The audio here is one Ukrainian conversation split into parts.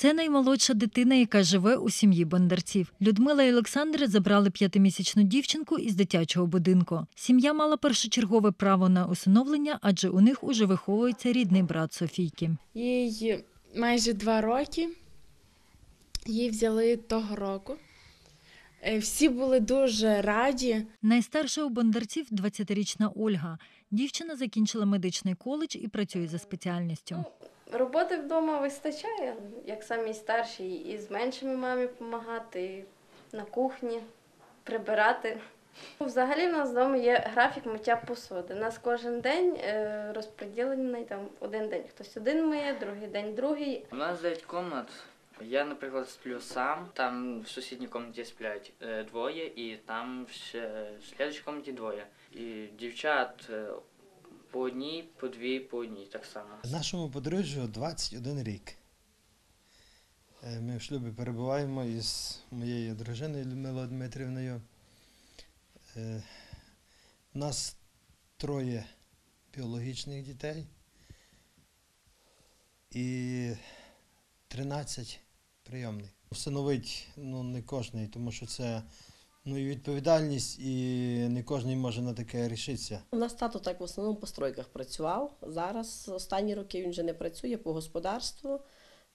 Це наймолодша дитина, яка живе у сім'ї бондарців. Людмила і Олександр забрали п'ятимісячну дівчинку із дитячого будинку. Сім'я мала першочергове право на усиновлення, адже у них уже виховується рідний брат Софійки. Їй майже два роки. Її взяли того року. Е, Всі були дуже раді. Найстарша у бондарців 20-річна Ольга. Дівчина закінчила медичний коледж і працює за спеціальністю. Роботи вдома вистачає, як самій старшій, і з меншими мамі допомагати, і на кухні, прибирати. Взагалі в нас вдома є графік миття посуди. У нас кожен день е, розподілений там один день. Хтось один миє, другий день другий. У нас 9 комнат. Я, наприклад, сплю сам, там в сусідній кімнаті сплять е, двоє, і там в слідчій кімнаті двоє. І дівчат е, по одній, по дві, по одній так само. Нашому подружжю 21 рік. Е, Ми в шлюбі перебуваємо із моєю дружиною Людмилою Дмитрівною. Е, У нас троє біологічних дітей і 13 прийомних. Встановить ну, не кожний, тому що це ну, і відповідальність, і не кожен може на таке рішитися. У нас тато так в основному по стройках працював. Зараз останні роки він вже не працює по господарству,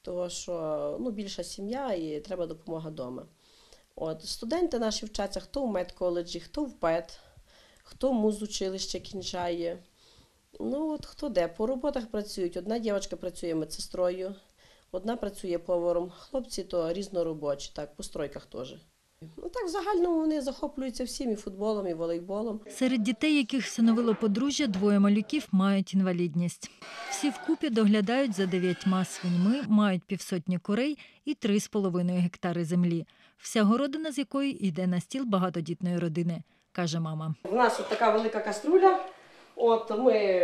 тому що ну, більша сім'я і треба допомога вдома. От, студенти наші вчаться хто в медколеджі, хто в ПЕТ, хто музучилище кінчає. Ну, от хто де. По роботах працюють. Одна дівчинка працює медсестрою, одна працює поваром. Хлопці то різноробочі, так, по стройках теж. Ну так в загальному вони захоплюються всім і футболом, і волейболом. Серед дітей, яких всиновило подружжя, двоє малюків мають інвалідність. Всі вкупі доглядають за дев'ятьма свиньми, мають півсотні курей і три з половиною гектари землі. Вся городина з якої йде на стіл багатодітної родини, каже мама. У нас от така велика каструля. От ми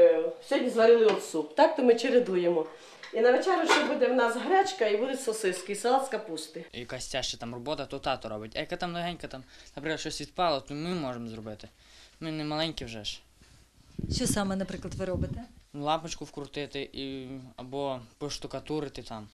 сьогодні зварили от суп. Так то ми чередуємо. І на вечерю ще буде в нас гречка і будуть сосиски, і салат з капусти. Якась тяжча там робота, то тато робить. А яка там легенька, там, наприклад, щось відпало, то ми можемо зробити. Ми не маленькі вже ж. Що саме, наприклад, ви робите? Лампочку вкрутити і, або поштукатурити там.